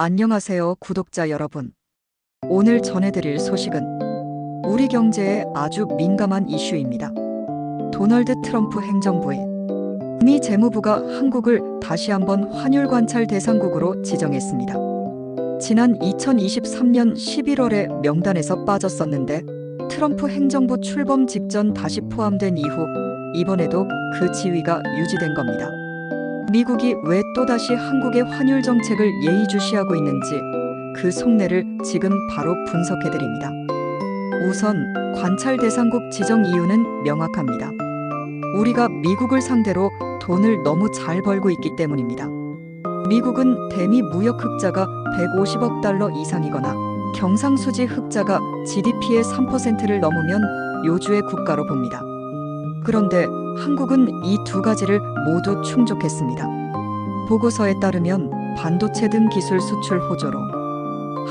안녕하세요, 구독자 여러분. 오늘 전해드릴 소식은 우리 경제에 아주 민감한 이슈입니다. 도널드 트럼프 행정부의 미 재무부가 한국을 다시 한번 환율 관찰 대상국으로 지정했습니다. 지난 2023년 11월에 명단에서 빠졌었는데 트럼프 행정부 출범 직전 다시 포함된 이후 이번에도 그 지위가 유지된 겁니다. 미국이 왜 또다시 한국의 환율 정책을 예의주시하고 있는지 그 속내를 지금 바로 분석해 드립니다. 우선 관찰 대상국 지정 이유는 명확합니다. 우리가 미국을 상대로 돈을 너무 잘 벌고 있기 때문입니다. 미국은 대미 무역 흑자가 150억 달러 이상이거나 경상수지 흑자가 GDP의 3%를 넘으면 요주의 국가로 봅니다. 그런데 한국은 이 두 가지를 모두 충족했습니다. 보고서에 따르면 반도체 등 기술 수출 호조로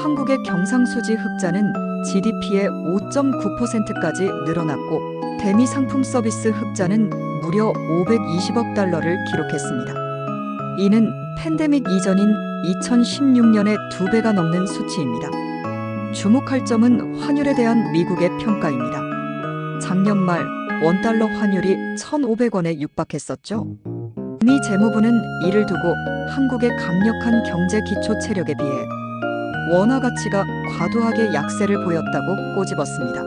한국의 경상수지 흑자는 GDP의 5.9%까지 늘어났고 대미 상품 서비스 흑자는 무려 520억 달러를 기록했습니다. 이는 팬데믹 이전인 2016년의 두 배가 넘는 수치입니다. 주목할 점은 환율에 대한 미국의 평가입니다. 작년 말 원달러 환율이 1,500원에 육박했었죠. 미 재무부는 이를 두고 한국의 강력한 경제 기초 체력에 비해 원화 가치가 과도하게 약세를 보였다고 꼬집었습니다.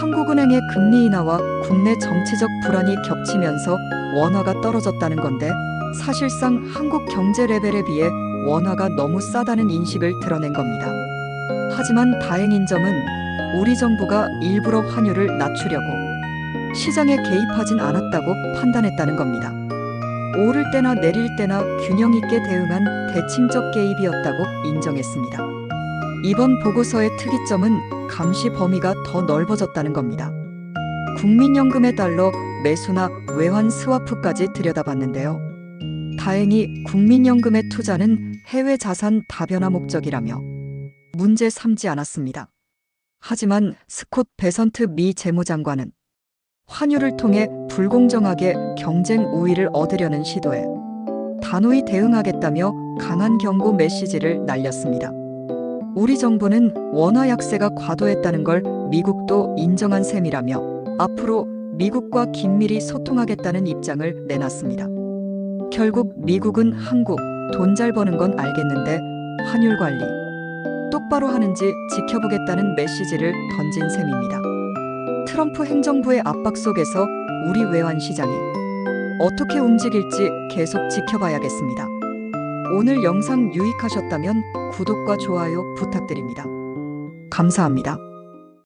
한국은행의 금리 인하와 국내 정치적 불안이 겹치면서 원화가 떨어졌다는 건데 사실상 한국 경제 레벨에 비해 원화가 너무 싸다는 인식을 드러낸 겁니다. 하지만 다행인 점은 우리 정부가 일부러 환율을 낮추려고 시장에 개입하진 않았다고 판단했다는 겁니다. 오를 때나 내릴 때나 균형 있게 대응한 대칭적 개입이었다고 인정했습니다. 이번 보고서의 특이점은 감시 범위가 더 넓어졌다는 겁니다. 국민연금에 달러 매수나 외환 스와프까지 들여다봤는데요. 다행히 국민연금의 투자는 해외 자산 다변화 목적이라며 문제 삼지 않았습니다. 하지만 스콧 베선트 미 재무장관은 환율을 통해 불공정하게 경쟁 우위를 얻으려는 시도에 단호히 대응하겠다며 강한 경고 메시지를 날렸습니다. 우리 정부는 원화 약세가 과도했다는 걸 미국도 인정한 셈이라며 앞으로 미국과 긴밀히 소통하겠다는 입장을 내놨습니다. 결국 미국은 한국 돈 잘 버는 건 알겠는데 환율 관리 똑바로 하는지 지켜보겠다는 메시지를 던진 셈입니다. 트럼프 행정부의 압박 속에서 우리 외환 시장이 어떻게 움직일지 계속 지켜봐야겠습니다. 오늘 영상 유익하셨다면 구독과 좋아요 부탁드립니다. 감사합니다.